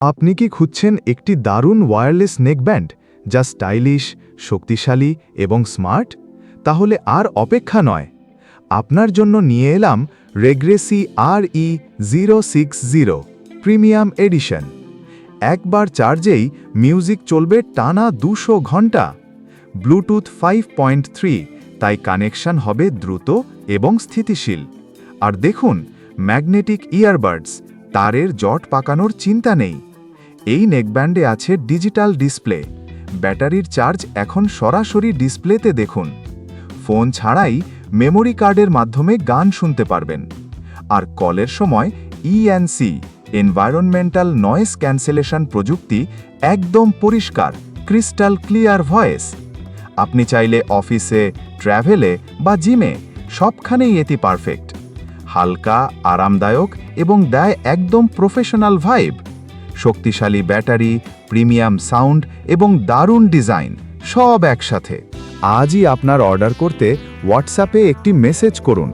আপনি কি খুঁজছেন একটি দারুণ ওয়্যারলেস নেকব্যান্ড যা স্টাইলিশ শক্তিশালী এবং স্মার্ট তাহলে আর অপেক্ষা নয়। আপনার জন্য নিয়ে এলাম রেগ্রেসি R E zero six zero premium edition একবার চার্জেই মিউজিক চলবে টানা দুশো ঘণ্টা। ব্লুটুথ ফাইভ পয়েন্ট থ্রি তাই কানেকশন হবে দ্রুত এবং স্থিতিশীল। আর দেখুন ম্যাগনেটিক ইয়ারবাডস তারের জট পাকানোর চিন্তা নেই। এই নেকব্যান্ডে আছে ডিজিটাল ডিসপ্লে। ব্যাটারির চার্জ এখন সরাসরি ডিসপ্লেতে দেখুন। ফোন ছাড়াই মেমোরি কার্ডের মাধ্যমে গান শুনতে পারবেন। আর কলের সময় ইএনসি এনভায়রনমেন্টাল নয়েজ ক্যান্সেলেশন প্রযুক্তি একদম পরিষ্কার ক্রিস্টাল ক্লিয়ার ভয়েস আপনি চাইলে অফিসে, ট্র্যাভেলে বা জিমে সবখানেই এটি পারফেক্ট হালকা, আরামদায়ক এবং দেয় একদম প্রফেশনাল ভাইব শক্তিশালী ব্যাটারি, প্রিমিয়াম সাউন্ড এবং দারুণ ডিজাইন, সব একসাথে। আজই আপনার অর্ডার করতে হোয়াটসঅ্যাপে একটি মেসেজ করুন।